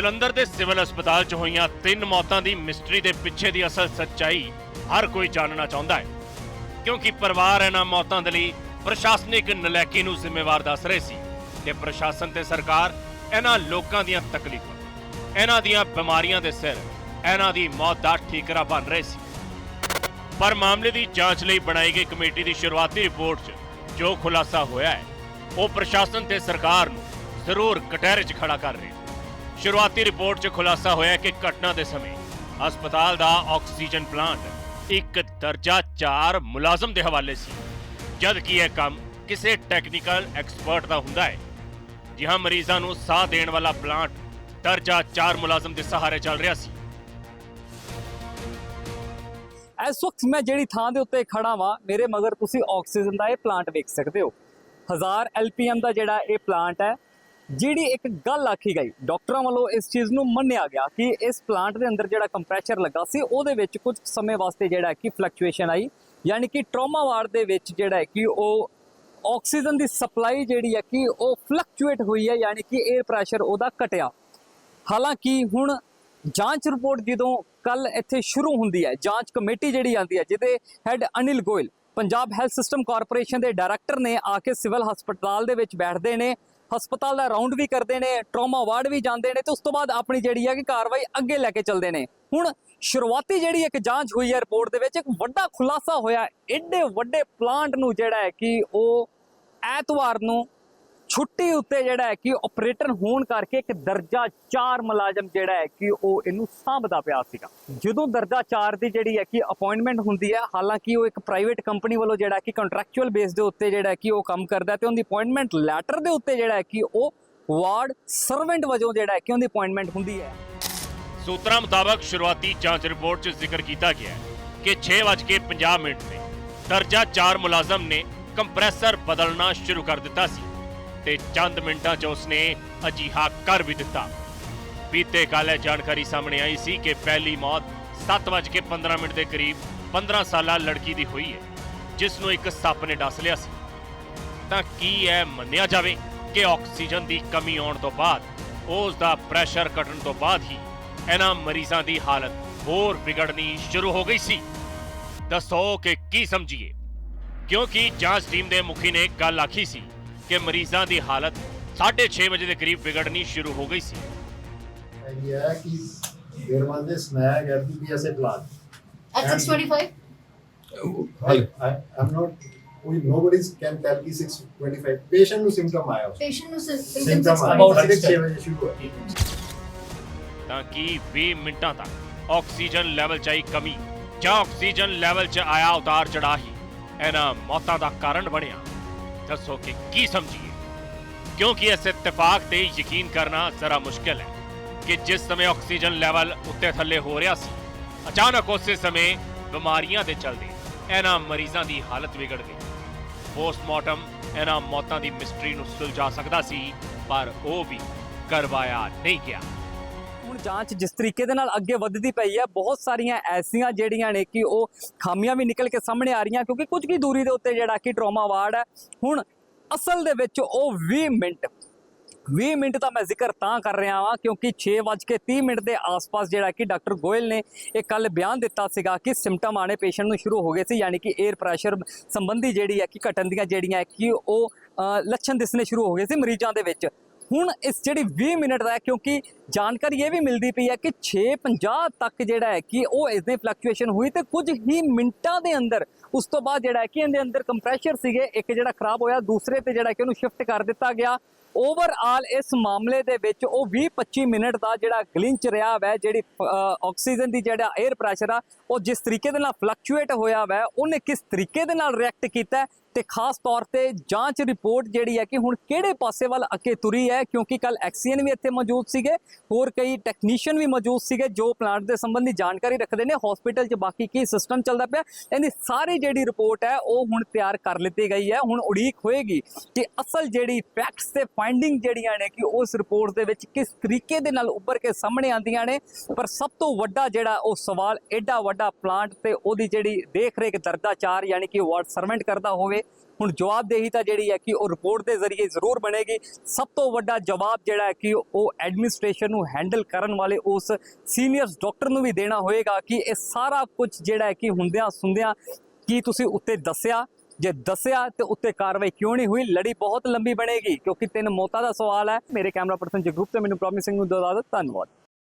ਜਲੰਧਰ ਦੇ ਸਿਵਲ ਹਸਪਤਾਲ 'ਚ ਹੋਈਆਂ ਤਿੰਨ ਮੌਤਾਂ ਦੀ ਮਿਸਟਰੀ ਦੇ ਪਿੱਛੇ ਦੀ ਅਸਲ ਸੱਚਾਈ ਹਰ ਕੋਈ ਜਾਣਨਾ ਚਾਹੁੰਦਾ ਹੈ। ਕਿਉਂਕਿ ਪਰਿਵਾਰ ਇਹਨਾਂ ਮੌਤਾਂ ਦੇ ਲਈ ਪ੍ਰਸ਼ਾਸਨਿਕ ਨਲੈਕੀ ਨੂੰ ਜ਼ਿੰਮੇਵਾਰ ਦੱਸ ਰਹੇ ਸੀ ਕਿ ਪ੍ਰਸ਼ਾਸਨ ਤੇ ਸਰਕਾਰ ਇਹਨਾਂ ਲੋਕਾਂ ਦੀਆਂ ਤਕਲੀਫਾਂ, ਇਹਨਾਂ ਦੀਆਂ ਬਿਮਾਰੀਆਂ ਦੇ ਸਿਰ ਇਹਨਾਂ ਦੀ ਮੌਤ ਦਾ ਠੀਕਰਾ ਬਣ ਰਹੇ ਸੀ। ਪਰ ਮਾਮਲੇ ਦੀ ਜਾਂਚ ਲਈ ਬਣਾਈ ਗਈ ਕਮੇਟੀ ਦੀ ਸ਼ੁਰੂਆਤੀ ਰਿਪੋਰਟ 'ਚ ਜੋ ਖੁਲਾਸਾ ਹੋਇਆ ਹੈ, ਉਹ ਪ੍ਰਸ਼ਾਸਨ ਤੇ ਸਰਕਾਰ ਨੂੰ ਜ਼ਰੂਰ ਕਟਹਿਰੇ 'ਚ ਖੜਾ ਕਰ ਰਿਹਾ ਹੈ ਸ਼ੁਰੂਆਤੀ ਰਿਪੋਰਟ 'ਚ ਖੁਲਾਸਾ ਹੋਇਆ ਕਿ ਘਟਨਾ ਦੇ ਸਮੇਂ ਹਸਪਤਾਲ ਦਾ ਆਕਸੀਜਨ ਪਲਾਂਟ ਇੱਕ ਦਰਜਾ 4 ਮੁਲਾਜ਼ਮ ਦੇ ਹਵਾਲੇ ਸੀ। ਜਦ ਕਿ ਇਹ ਕੰਮ ਕਿਸੇ ਟੈਕਨੀਕਲ ਐਕਸਪਰਟ ਦਾ ਹੁੰਦਾ ਹੈ, ਜਿਹਾਂ ਮਰੀਜ਼ਾਂ ਨੂੰ ਸਾਹ ਦੇਣ ਵਾਲਾ ਪਲਾਂਟ ਦਰਜਾ 4 ਮੁਲਾਜ਼ਮ ਦੇ ਸਹਾਰੇ ਚੱਲ ਰਿਹਾ ਸੀ। ਇਸ ਵਕਤ ਮੈਂ ਜਿਹੜੀ ਥਾਂ ਦੇ ਉੱਤੇ ਖੜਾ ਵਾਂ, ਮੇਰੇ ਮਗਰ ਤੁਸੀਂ ਆਕਸੀਜਨ ਦਾ ਇਹ ਪਲਾਂਟ ਵੇਖ ਸਕਦੇ ਹੋ। 1000 ਐਲਪੀਐਮ ਦਾ ਜਿਹੜਾ ਇਹ ਪਲਾਂਟ ਹੈ ਜਿਹੜੀ ਇੱਕ ਗੱਲ ਆਖੀ ਗਈ, ਡਾਕਟਰਾਂ ਵੱਲੋਂ ਇਸ ਚੀਜ਼ ਨੂੰ ਮੰਨਿਆ ਗਿਆ ਕਿ ਇਸ ਪਲਾਂਟ ਦੇ ਅੰਦਰ ਜਿਹੜਾ ਕੰਪਰੈਸ਼ਰ ਲੱਗਾ ਸੀ, ਉਹਦੇ ਵਿੱਚ ਕੁਝ ਸਮੇਂ ਵਾਸਤੇ ਜਿਹੜਾ ਕਿ ਫਲਕਚੁਏਸ਼ਨ ਆਈ, ਯਾਨੀ ਕਿ ਟਰੋਮਾ ਵਾਰਡ ਦੇ ਵਿੱਚ ਜਿਹੜਾ ਹੈ ਕਿ ਉਹ ਆਕਸੀਜਨ ਦੀ ਸਪਲਾਈ ਜਿਹੜੀ ਹੈ ਕਿ ਉਹ ਫਲਕਚੁਏਟ ਹੋਈ ਹੈ, ਯਾਨੀ ਕਿ 에ਅਰ ਪ੍ਰੈਸ਼ਰ ਉਹਦਾ ਘਟਿਆ। ਹਾਲਾਂਕਿ ਹੁਣ ਜਾਂਚ ਰਿਪੋਰਟ ਜਦੋਂ ਕੱਲ ਇੱਥੇ ਸ਼ੁਰੂ ਹੁੰਦੀ ਹੈ, ਜਾਂਚ ਕਮੇਟੀ ਜਿਹੜੀ ਆਂਦੀ ਹੈ, ਜਿਹਦੇ head Anil Goyal, Punjab health system corporation ਦੇ ਡਾਇਰੈਕਟਰ ਨੇ ਆ ਕੇ ਸਿਵਲ ਹਸਪਤਾਲ ਦੇ ਵਿੱਚ ਬੈਠਦੇ ਨੇ ਹਸਪਤਾਲ ਦਾ ਰਾਉਂਡ ਵੀ ਕਰਦੇ ਨੇ ਟਰਾਮਾ ਵਾਰਡ ਵੀ ਜਾਂਦੇ ਨੇ ਤੇ ਉਸ ਤੋਂ ਬਾਅਦ ਆਪਣੀ ਜਿਹੜੀ ਹੈ ਕਿ ਕਾਰਵਾਈ ਅੱਗੇ ਲੈ ਕੇ ਚੱਲਦੇ ਨੇ। ਹੁਣ ਸ਼ੁਰੂਆਤੀ ਜਿਹੜੀ ਇੱਕ ਜਾਂਚ ਹੋਈ ਹੈ ਰਿਪੋਰਟ ਦੇ ਵਿੱਚ, ਇੱਕ ਵੱਡਾ ਖੁਲਾਸਾ ਹੋਇਆ। ਏਡੇ ਵੱਡੇ ਪਲਾਂਟ ਨੂੰ ਜਿਹੜਾ ਹੈ ਕਿ ਉਹ ਐਤਵਾਰ ਨੂੰ ਛੁੱਟੀ ਉੱਤੇ ਜਿਹੜਾ ਹੈ ਕਿ ਆਪਰੇਟਰ ਹੋਣ ਕਰਕੇ ਇੱਕ ਦਰਜਾ 4 ਮੁਲਾਜ਼ਮ ਜਿਹੜਾ ਹੈ ਕਿ ਉਹ ਇਹਨੂੰ ਸਾਂਭਦਾ ਪਿਆ ਸੀਗਾ। ਜਦੋਂ ਦਰਜਾ 4 ਦੀ ਜਿਹੜੀ ਹੈ ਕਿ ਅਪਾਇੰਟਮੈਂਟ ਹੁੰਦੀ ਹੈ, ਹਾਲਾਂਕਿ ਉਹ ਇੱਕ ਪ੍ਰਾਈਵੇਟ ਕੰਪਨੀ ਵੱਲੋਂ ਜਿਹੜਾ ਕਿ ਕੰਟਰੈਕਚੁਅਲ ਬੇਸ ਦੇ ਉੱਤੇ ਜਿਹੜਾ ਕਿ ਉਹ ਕੰਮ ਕਰਦਾ ਤੇ ਉਹਦੀ ਅਪਾਇੰਟਮੈਂਟ ਲੈਟਰ ਦੇ ਉੱਤੇ ਜਿਹੜਾ ਹੈ ਕਿ ਉਹ ਵਾਰਡ ਸਰਵੈਂਟ ਵਜੋਂ ਜਿਹੜਾ ਹੈ ਕਿ ਉਹਦੀ ਅਪਾਇੰਟਮੈਂਟ ਹੁੰਦੀ ਹੈ। ਸੂਤਰਾਂ ਮੁਤਾਬਕ ਸ਼ੁਰੂਆਤੀ ਜਾਂਚ ਰਿਪੋਰਟ 'ਚ ਜ਼ਿਕਰ ਕੀਤਾ ਗਿਆ ਹੈ ਕਿ 6:50 ਮਿੰਟ ਤੇ ਦਰਜਾ 4 ਮੁਲਾਜ਼ਮ ਨੇ ਕੰਪਰੈਸਰ ਬਦਲਣਾ ਸ਼ੁਰੂ ਕਰ ਦਿੱਤਾ ਸੀ। ਤੇ ਚੰਦ ਮਿੰਟਾਂ 'ਚ ਉਸਨੇ ਅਜੀਹਾ ਕਰ ਵੀ ਦਿੱਤਾ। ਬੀਤੇ ਕੱਲ੍ਹ ਇਹ ਜਾਣਕਾਰੀ ਸਾਹਮਣੇ ਆਈ ਸੀ ਕਿ ਪਹਿਲੀ ਮੌਤ 7:15 ਮਿੰਟ ਦੇ ਕਰੀਬ 15 ਸਾਲਾ ਲੜਕੀ ਦੀ ਹੋਈ ਹੈ, ਜਿਸ ਨੂੰ ਇੱਕ ਸੱਪ ਨੇ ਡਸ ਲਿਆ ਸੀ। ਤਾਂ ਕੀ ਇਹ ਮੰਨਿਆ ਜਾਵੇ ਕਿ ਆਕਸੀਜਨ ਦੀ ਕਮੀ ਆਉਣ ਤੋਂ ਬਾਅਦ, ਉਸ ਦਾ ਪ੍ਰੈਸ਼ਰ ਘਟਣ ਤੋਂ ਬਾਅਦ ਹੀ ਇਹਨਾਂ ਮਰੀਜ਼ਾਂ ਦੀ ਹਾਲਤ ਹੋਰ ਵਿਗੜਨੀ ਸ਼ੁਰੂ ਹੋ ਗਈ ਸੀ? ਦੱਸੋ ਕਿ ਕੀ ਸਮਝੀਏ? ਕਿਉਂਕਿ ਜਾਂਚ ਟੀਮ ਦੇ ਮੁਖੀ ਨੇ ਗੱਲ ਆਖੀ ਸੀ ਕਿ ਮਰੀਜ਼ਾਂ ਦੀ ਹਾਲਤ 6:30 ਵਜੇ ਦੇ ਕਰੀਬ ਵਿਗੜਨੀ ਸ਼ੁਰੂ ਹੋ ਗਈ ਸੀ ਹੈ ਕਿ there was a snag at the PSA plant. At And- 625? I, I, I'm not, we, nobody can tell कि 625. Patient ਨੂੰ symptom ਆਇਆ ਉਸ Patient ਨੂੰ sy- symptoms symptom ਆਇਆ about ਸਾਢੇ ਛੇ ਵਜੇ ਸ਼ੁਰੂ ਹੋਇਆ ਤਾਂ ਕਿ 20 ਮਿੰਟਾਂ ਤੱਕ ਆਕਸੀਜਨ ਲੈਵਲ 'ਚ ਆਈ ਕਮੀ ਜਾਂ ਆਕਸੀਜਨ ਲੈਵਲ 'ਚ ਆਇਆ ਉਤਾਰ ਚੜਾਅ ਹੀ ਇਹਨਾਂ ਮੌਤਾਂ ਦਾ ਕਾਰਨ ਬਣਿਆ ਦੱਸੋ ਕਿ ਕੀ ਸਮਝੀਏ? ਕਿਉਂਕਿ ਇਸ ਇਤਫਾਕ ਤੇ ਯਕੀਨ ਕਰਨਾ ਜ਼ਰਾ ਮੁਸ਼ਕਲ ਹੈ ਕਿ ਜਿਸ ਸਮੇਂ ਆਕਸੀਜਨ ਲੈਵਲ ਉੱਤੇ ਥੱਲੇ ਹੋ ਰਿਹਾ ਸੀ, ਅਚਾਨਕ ਉਸੇ ਸਮੇਂ ਬਿਮਾਰੀਆਂ ਦੇ ਚਲਦੇ ਇਹਨਾਂ ਮਰੀਜ਼ਾਂ ਦੀ ਹਾਲਤ ਵਿਗੜ ਗਈ। ਪੋਸਟਮਾਰਟਮ ਇਹਨਾਂ ਮੌਤਾਂ ਦੀ ਮਿਸਟਰੀ ਨੂੰ ਸੁਲਝਾ ਸਕਦਾ ਸੀ, ਪਰ ਉਹ ਵੀ ਕਰਵਾਇਆ ਨਹੀਂ ਗਿਆ। ਜਾਂਚ ਜਿਸ ਤਰੀਕੇ ਦੇ ਨਾਲ ਅੱਗੇ ਵੱਧਦੀ ਪਈ ਹੈ, ਬਹੁਤ ਸਾਰੀਆਂ ਐਸੀਆਂ ਜਿਹੜੀਆਂ ਨੇ ਕਿ ਉਹ ਖਾਮੀਆਂ ਵੀ ਨਿਕਲ ਕੇ ਸਾਹਮਣੇ ਆ ਰਹੀਆਂ, ਕਿਉਂਕਿ ਕੁਝ ਕੀ ਦੂਰੀ ਦੇ ਉੱਤੇ ਜਿਹੜਾ ਕਿ ਟਰੋਮਾ ਵਾਰਡ ਹੈ, ਹੁਣ ਅਸਲ ਦੇ ਵਿੱਚ ਉਹ 20 ਮਿੰਟ 20 ਮਿੰਟ ਦਾ ਮੈਂ ਜ਼ਿਕਰ ਤਾਂ ਕਰ ਰਿਹਾ ਹਾਂ ਕਿਉਂਕਿ 6:30 ਮਿੰਟ ਦੇ ਆਸ-ਪਾਸ ਜਿਹੜਾ ਕਿ ਡਾਕਟਰ ਗੋਇਲ ਨੇ ਇਹ ਕੱਲ ਬਿਆਨ ਦਿੱਤਾ ਸੀਗਾ ਕਿ ਸਿੰਪਟਮ ਆਣੇ ਪੇਸ਼ੈਂਟ ਨੂੰ ਸ਼ੁਰੂ ਹੋ ਗਏ ਸੀ, ਯਾਨੀ ਕਿ 에ਅਰ ਪ੍ਰੈਸ਼ਰ ਸੰਬੰਧੀ ਜਿਹੜੀ ਹੈ ਕਿ ਘਟਣ ਦੀਆਂ ਜਿਹੜੀਆਂ ਕਿ ਉਹ ਲੱਛਣ ਦਿਸਣੇ ਸ਼ੁਰੂ ਹੋ ਗਏ ਸੀ ਮਰੀਜ਼ਾਂ ਦੇ ਵਿੱਚ। ਹੁਣ ਇਸ ਜਿਹੜੀ 20 ਮਿੰਟ ਦਾ ਕਿਉਂਕਿ ਜਾਣਕਾਰੀ ਇਹ ਵੀ ਮਿਲਦੀ ਪਈ ਹੈ ਕਿ 6:50 ਤੱਕ ਜਿਹੜਾ ਹੈ ਕਿ ਉਹ ਇਸ ਦੀ ਫਲਕਚੁਏਸ਼ਨ ਹੋਈ ਤੇ ਕੁਝ ਹੀ ਮਿੰਟਾਂ ਦੇ ਅੰਦਰ, ਉਸ ਤੋਂ ਬਾਅਦ ਜਿਹੜਾ ਹੈ ਕਿ ਇਹਦੇ ਅੰਦਰ ਕੰਪਰੈਸ਼ਰ ਸੀਗੇ, ਇੱਕ ਜਿਹੜਾ ਖਰਾਬ ਹੋਇਆ, ਦੂਸਰੇ ਤੇ ਜਿਹੜਾ ਕਿ ਉਹਨੂੰ ਸ਼ਿਫਟ ਕਰ ਦਿੱਤਾ ਗਿਆ। ਓਵਰਆਲ ਇਸ ਮਾਮਲੇ ਦੇ ਵਿੱਚ ਉਹ 20-25 ਮਿੰਟ ਦਾ ਜਿਹੜਾ ਗਲਿੰਚ ਰਿਹਾ ਵੈ, ਜਿਹੜੀ ਆਕਸੀਜਨ ਦੀ ਜਿਹੜਾ 에ਅਰ ਪ੍ਰੈਸ਼ਰ ਆ, ਉਹ ਜਿਸ ਤਰੀਕੇ ਦੇ ਨਾਲ ਫਲਕਚੁਏਟ ਹੋਇਆ ਵੈ, ਉਹਨੇ ਕਿਸ ਤਰੀਕੇ ਦੇ ਨਾਲ ਰਿਐਕਟ ਕੀਤਾ ਤੇ ਖਾਸ ਤੌਰ ਤੇ ਜਾਂਚ ਰਿਪੋਰਟ ਜਿਹੜੀ ਹੈ ਕਿ ਹੁਣ ਕਿਹੜੇ ਪਾਸੇ ਵੱਲ ਅੱਗੇ ਤੁਰੀ ਹੈ, ਕਿਉਂਕਿ ਕੱਲ ਐਕਸੀਅਨ ਵੀ ਇੱਥੇ ਮੌਜੂਦ ਸੀਗੇ, ਹੋਰ ਕਈ ਟੈਕਨੀਸ਼ੀਅਨ ਵੀ ਮੌਜੂਦ ਸੀਗੇ ਜੋ ਪਲਾਂਟ ਦੇ ਸੰਬੰਧੀ ਜਾਣਕਾਰੀ ਰੱਖਦੇ ਨੇ ਹਸਪੀਟਲ 'ਚ ਬਾਕੀ ਕੀ ਸਿਸਟਮ ਚੱਲਦਾ ਪਿਆ। ਇਹਦੀ ਸਾਰੀ ਜਿਹੜੀ ਰਿਪੋਰਟ ਹੈ, ਉਹ ਹੁਣ ਤਿਆਰ ਕਰ ਲਿੱਤੀ ਗਈ ਹੈ। ਹੁਣ ਉਡੀਕ ਹੋਏਗੀ ਕਿ ਅਸਲ ਜਿਹੜੀ ਫੈਕਟਸ ਤੇ ਫਾਈਂਡਿੰਗ ਜਿਹੜੀਆਂ ਨੇ ਕਿ ਉਸ ਰਿਪੋਰਟ ਦੇ ਵਿੱਚ ਕਿਸ ਤਰੀਕੇ ਦੇ ਨਾਲ ਉੱਭਰ ਕੇ ਸਾਹਮਣੇ ਆਉਂਦੀਆਂ ਨੇ। ਪਰ ਸਭ ਤੋਂ ਵੱਡਾ ਜਿਹੜਾ ਉਹ ਸਵਾਲ ਐਡਾ ਵੱਡਾ ਪਲਾਂਟ ਤੇ ਉਹਦੀ ਜਿਹੜੀ ਦੇਖ ਰੇਖ ਦਰਦਾਚਾਰ, ਯਾਨੀ ਕਿ ਵਾਰਡ ਸਰਵੈਂਟ ਕਰਦਾ ਹੋਵੇ ਹੁਣ ਜਵਾਬਦੇਹੀ ਤਾਂ ਜਿਹੜੀ ਹੈ ਕਿ ਉਹ ਰਿਪੋਰਟ ਦੇ ਜ਼ਰੀਏ ਜ਼ਰੂਰ ਬਣੇਗੀ। ਸਭ ਤੋਂ ਵੱਡਾ ਜਵਾਬ ਜਿਹੜਾ ਹੈ ਕਿ ਉਹ ਐਡਮਿਨਿਸਟ੍ਰੇਸ਼ਨ ਨੂੰ ਹੈਂਡਲ ਕਰਨ ਵਾਲੇ ਉਸ ਸੀਨੀਅਰਸ ਡਾਕਟਰ ਨੂੰ ਵੀ ਦੇਣਾ ਹੋਏਗਾ ਕਿ ਇਹ ਸਾਰਾ ਕੁਝ ਜਿਹੜਾ ਹੈ ਕਿ ਹੁੰਦਿਆਂ ਸੁੰਦਿਆਂ ਕੀ ਤੁਸੀਂ ਉੱਤੇ ਦੱਸਿਆ? ਜੇ ਦੱਸਿਆ ਤੇ ਉੱਤੇ ਕਾਰਵਾਈ ਕਿਉਂ ਨਹੀਂ ਹੋਈ? ਲੜੀ ਬਹੁਤ ਲੰਬੀ ਬਣੇਗੀ ਕਿਉਂਕਿ ਤਿੰਨ ਮੌਤਾਂ ਦਾ ਸਵਾਲ ਹੈ। ਮੇਰੇ ਕੈਮਰਾ ਪਰਸਨ ਜਗਰੂਪ ਤੇ ਮੈਨੂੰ ਪ੍ਰੋਮਿਸਿੰਗ ਨੂੰ ਦਿਓ ਇਜਾਜ਼ਤ ਧੰਨਵਾਦ।